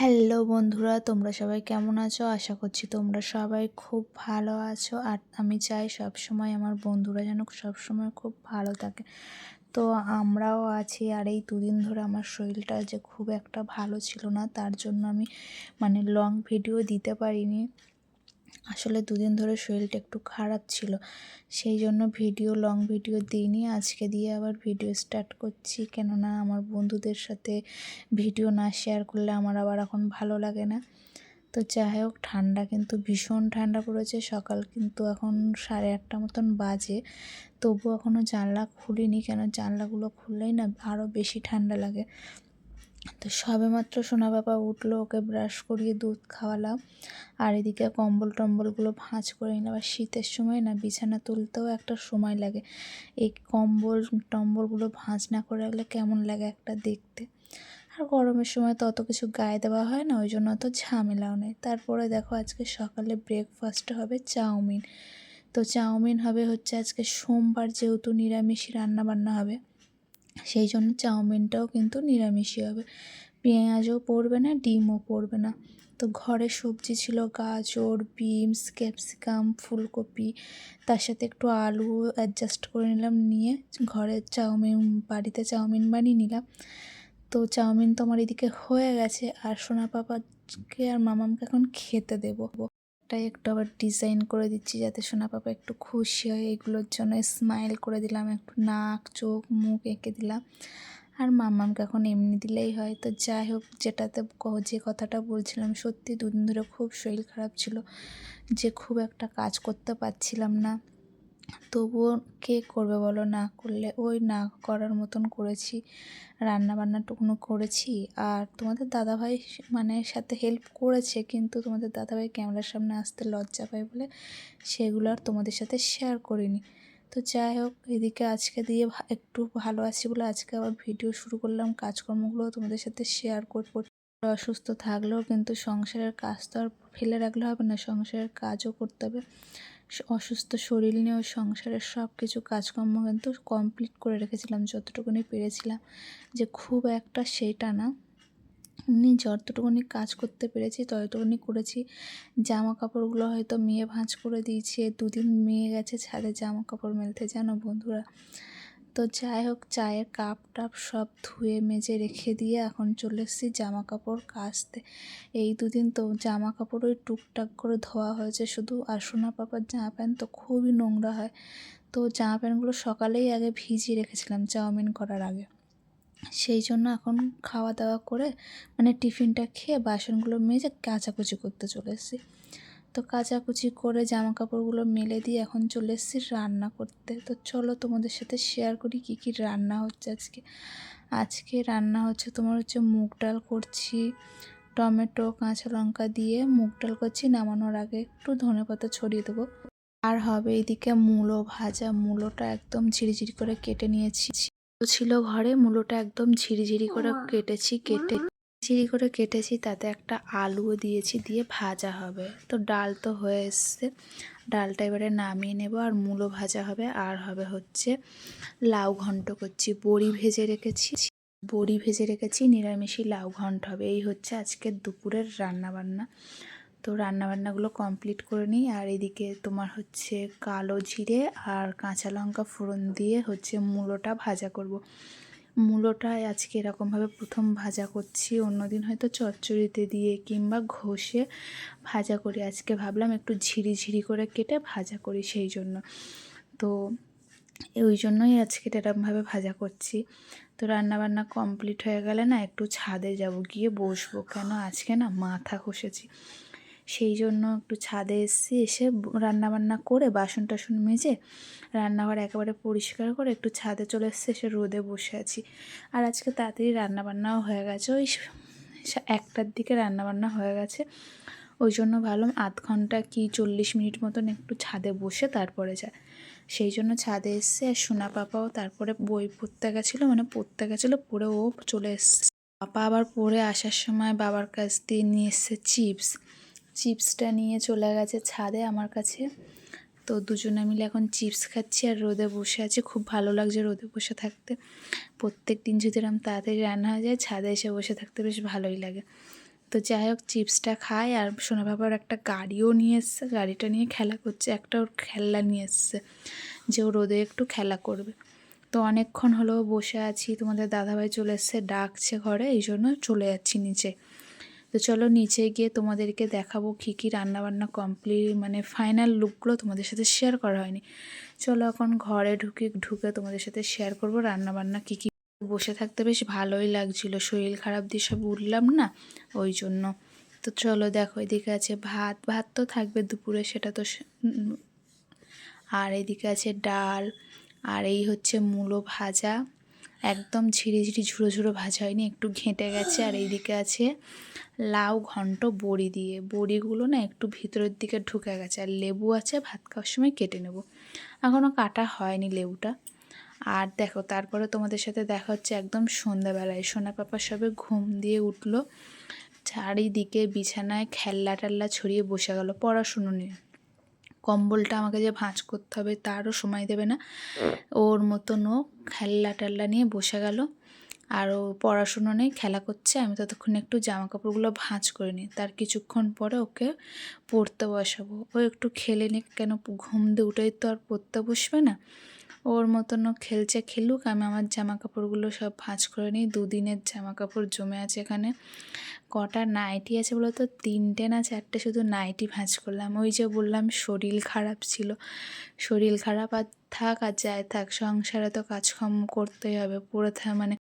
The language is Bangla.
হ্যালো বন্ধুরা, তোমরা সবাই কেমন আছো? আশা করছি তোমরা সবাই খুব ভালো আছো। আর আমি চাই সব সময় আমার বন্ধুরা যেন সব সময় খুব ভালো থাকে। তো আমরাও আছি আর এই দুদিন ধরে আমার শরীরটা যে খুব একটা ভালো ছিল না, তার জন্য আমি মানে লং ভিডিও দিতে পারিনি। আসলে দুদিন ধরে শরীরটা একটু খারাপ ছিল। সেই জন্য ভিডিও লং ভিডিও দিইনি। আজকে দিয়ে আবার ভিডিও স্টার্ট করছি। কেননা আমার বন্ধুদের সাথে ভিডিও না শেয়ার করলে আমার আবার এখন ভালো লাগে না। তো যাই হোক, ঠান্ডা কিন্তু ভীষণ ঠান্ডা পড়েছে। সকাল কিন্তু এখন সাড়ে আটটা মতন বাজে। তবু এখনও জানলা খুলিনি। কেন জানলাগুলো খুললেই না আরও বেশি ঠান্ডা লাগে। তো সবে মাত্র সোনা বাবা উঠল, ওকে ব্রাশ করিয়ে দুধ খাওয়ালাম। আর এদিকে কম্বল টম্বলগুলো ভাঁজ করে নিলাম। আর শীতের সময় না বিছানা তুলতেও একটা সময় লাগে। এই কম্বল টম্বলগুলো ভাঁজ না করে রাখলে কেমন লাগে একটা দেখতে। আর গরমের সময় তো অত কিছু গায়ে দেওয়া হয় না, ওই জন্য অত ঝামেলাও নেই। তারপরে দেখো আজকে সকালে ব্রেকফাস্টে হবে চাউমিন। তো চাউমিন হবে হচ্ছে আজকে সোমবার যেহেতু নিরামিষ রান্না বান্না হবে। সেই জন্য চাউমিনটাও কিন্তু নিরামিষই হবে। পেঁয়াজও পড়বে না, ডিমও পড়বে না। তো ঘরে সবজি ছিল গাজর, বিনস, ক্যাপসিকাম, ফুলকপি। তার সাথে একটু আলু অ্যাডজাস্ট করে নিলাম, নিয়ে ঘরে চাউমিন, বাড়িতে চাউমিন বানিয়ে নিলাম। তো চাউমিন তো আমার এদিকে হয়ে গেছে, আর সোনা পাপাকে আর মামামকে এখন খেতে দেবো। তাই একটু আবার ডিজাইন করে দিচ্ছি যাতে সোনা পাপা একটু খুশি হয়। এগুলোর জন্য স্মাইল করে দিলাম, একটু নাক, চোখ, মুখ এঁকে দিলাম। আর মামামকে এখন এমনি দিলেই হয়। তো যাই হোক, যেটাতে যে কথাটা বলছিলাম, সত্যি দুদিন ধরে খুব শরীর খারাপ ছিল। যে খুব একটা কাজ করতে পারছিলাম না। তবুও কে করবে বলো? না করলে ওই না করার মতন করেছি রান্না বান্নাটুকুনো করেছি। আর তোমাদের দাদাভাই মানে সাথে হেল্প করেছে, কিন্তু তোমাদের দাদাভাই ক্যামেরার সামনে আসতে লজ্জা পায় বলে সেগুলো আর তোমাদের সাথে শেয়ার করিনি। তো যাই হোক, এদিকে আজকে দিয়ে একটু ভালো আছি বলে আজকে আবার ভিডিও শুরু করলাম। কাজকর্মগুলো তোমাদের সাথে শেয়ার করব অসুস্থ থাকলেও কিন্তু সংসারের কাজ তো আর ফেলে রাখলে হবে না, সংসারের কাজও করতে হবে। অসুস্থ শরীর নিয়েও সংসারের সব কিছু কাজকর্ম কিন্তু কমপ্লিট করে রেখেছিলাম, যতটুকুনি পেরেছিলাম। যে খুব একটা সেটা না। এমনি যতটুকুনি কাজ করতে পেরেছি, ততটুকুনি করেছি। জামা কাপড়গুলো হয়তো মেয়ে ভাঁজ করে দিয়েছে, দুদিন মেয়ে গেছে, ছাদে জামা কাপড় মেলতে। জানো বন্ধুরা তো যাই হোক, চায়ের কাপ টাপ সব ধুয়ে মেজে রেখে দিয়ে এখন চলে এসেছি জামা কাপড় কাচতে। এই দুদিন তো জামা কাপড় ওই টুকটাক করে ধোয়া হয়েছে, শুধু আর সোনা পাপার জামা প্যান্ট তো খুবই নোংরা হয়। তো জামা প্যান্টগুলো সকালেই আগে ভিজিয়ে রেখেছিলাম চাউমিন করার আগে। সেই জন্য এখন খাওয়া দাওয়া করে মানে টিফিনটা খেয়ে বাসনগুলো মেজে কাচাকুচি করতে চলে এসেছি। তো কাচাকুচি করে জামা কাপড়গুলো মেলে দিয়ে এখন চলে এসেছি রান্না করতে। তো চলো তোমাদের সাথে শেয়ার করি কী কী রান্না হচ্ছে আজকে। আজকে রান্না হচ্ছে তোমার হচ্ছে মুগ ডাল করছি টমেটো কাঁচা লঙ্কা দিয়ে মুগ ডাল করছি নামানোর আগে একটু ধনে পাতা ছড়িয়ে দেবো। আর হবে এদিকে মূলো ভাজা মূলোটা একদম ঝিরিঝিরি করে কেটে নিয়েছি। ছিল ঘরে মূলোটা একদম ঝিরিঝিরি করে কেটেছি কেটে ঝিরি করে কেটেছি, তাতে একটা আলুও দিয়েছি, দিয়ে ভাজা হবে। তো ডাল তো হয়ে এসছে। ডালটা এবারে নামিয়ে নেব, আর মূলো ভাজা হবে। আর হবে হচ্ছে লাউ ঘন্ট করছি, বড়ি ভেজে রেখেছি। বড়ি ভেজে রেখেছি নিরামিষি লাউ ঘন্ট হবে। এই হচ্ছে আজকের দুপুরের রান্নাবান্না। তো রান্নাবান্নাগুলো কমপ্লিট করে নিই, আর এদিকে তোমার হচ্ছে কালো জিরে আর কাঁচা লঙ্কা ফোড়ন দিয়ে হচ্ছে মূলোটা ভাজা করব। মূলোটায় আজকে এরকমভাবে প্রথম ভাজা করছি। অন্যদিন হয়তো চচ্চড়িতে দিয়ে কিংবা ঘষে ভাজা করি। আজকে ভাবলাম একটু ঝিরি ঝিরি করে কেটে ভাজা করি সেই জন্য। তো ওই জন্যই আজকে এরকমভাবে ভাজা করছি। তো রান্নাবান্না কমপ্লিট হয়ে গেলে না একটু ছাদে যাব, গিয়ে বসবো। কেন? আজকে না মাথা ঘষেছি। সেই জন্য একটু ছাদে এসেছি এসে রান্নাবান্না করে বাসন টাসন মেজে রান্নাঘর একেবারে পরিষ্কার করে একটু ছাদে চলে এসেছি, এসে রোদে বসে আছি। আর আজকে তাড়াতাড়ি রান্নাবান্নাও হয়ে গেছে। ওই একটার দিকে রান্নাবান্না হয়ে গেছে। ওই জন্য ভাবলাম আধ ঘণ্টা কি চল্লিশ মিনিট মতন একটু ছাদে বসে তারপরে যায় সেই জন্য ছাদে এসছে আর সোনা পাপাও তারপরে বই পড়তে গেছিল মানে পড়তে গেছিল, পড়ে ও চলে এসছে। পাপা আবার পড়ে আসার সময় বাবার কাছ দিয়ে নিয়ে এসছে চিপস। চিপসটা নিয়ে চলে গেছে ছাদে আমার কাছে। তো দুজনে মিলে এখন চিপস খাচ্ছি আর রোদে বসে আছি। খুব ভালো লাগছে রোদে বসে থাকতে। প্রত্যেক দিন যদি এরকম তাড়াতাড়ি রান্না হয়ে যায়, ছাদে এসে বসে থাকতে বেশ ভালোই লাগে। তো যাই হোক, চিপসটা খায় আর সোনা বাবার একটা গাড়িও নিয়ে এসছে। গাড়িটা নিয়ে খেলা করছে। একটা ওর খেলনা নিয়ে এসছে যে ও রোদে একটু খেলা করবে। তো অনেকক্ষণ হলো বসে আছি। তোমাদের দাদাভাই চলে এসছে, ডাকছে ঘরে। এই জন্য চলে যাচ্ছি নিচে। তো চলো নিচে গিয়ে তোমাদেরকে দেখাবো কী কী রান্নাবান্না কমপ্লিট মানে ফাইনাল লুকগুলো তোমাদের সাথে শেয়ার করা হয়নি। চলো এখন ঘরে ঢুকে ঢুকে তোমাদের সাথে শেয়ার করব রান্নাবান্না কী কী বসে থাকতে বেশ ভালোই লাগছিল। শরীর খারাপ দিয়ে সব উঠলাম না, ওই জন্য। তো চলো দেখো, এদিকে আছে ভাত ভাত তো থাকবে দুপুরে, সেটা তো আর এদিকে আছে ডাল, আর এই হচ্ছে মূলো ভাজা। একদম ঝিরি ঝিরি ঝুড়ো ঝুড়ো ভাজা হয়নি, একটু ঘেঁটে গেছে আর এইদিকে আছে লাউ ঘন্ট বড়ি দিয়ে। বড়িগুলো না একটু ভিতরের দিকে ঢুকে গেছে আর লেবু আছে, ভাত খাওয়ার সময় কেটে নেব। এখনও কাটা হয়নি লেবুটা। আর দেখো, তারপরে তোমাদের সাথে দেখা হচ্ছে একদম সন্ধ্যাবেলায়। সোনা পাপা সবে ঘুম দিয়ে উঠল, চারিদিকে বিছানায় খেলনা টেল্লা ছড়িয়ে বসে গেল পড়াশুনো নিয়ে। কম্বলটা আমাকে যে ভাঁজ করতে হবে তারও সময় দেবে না। ওর মতন ও খেলা টেল্লা নিয়ে বসে গেল। আর ও পড়াশুনো নেই খেলা করছে। আমি ততক্ষণ একটু জামা কাপড়গুলো ভাঁজ করে নিই। তার কিছুক্ষণ পরে ওকে পড়তে বসাবো। ও একটু খেলে নিক, কেন ঘুম দিয়ে উঠেই তো আর পড়তে বসবে না। ওর মতন খেলছে খেলুক, আমি আমার জামা কাপড়গুলো সব ভাঁজ করে নিই। দুদিনের জামা কাপড় জমে আছে এখানে। কটা নাইটি আছে বলো তো? তিনটে না চারটে শুধু নাইটি ভাঁজ করলাম। ওই যে বললাম, শরীর খারাপ ছিল। শরীর খারাপ আর থাক আর যায় থাক, সংসারে তো কাজকর্ম করতেই হবে। পড়ে থাক মানে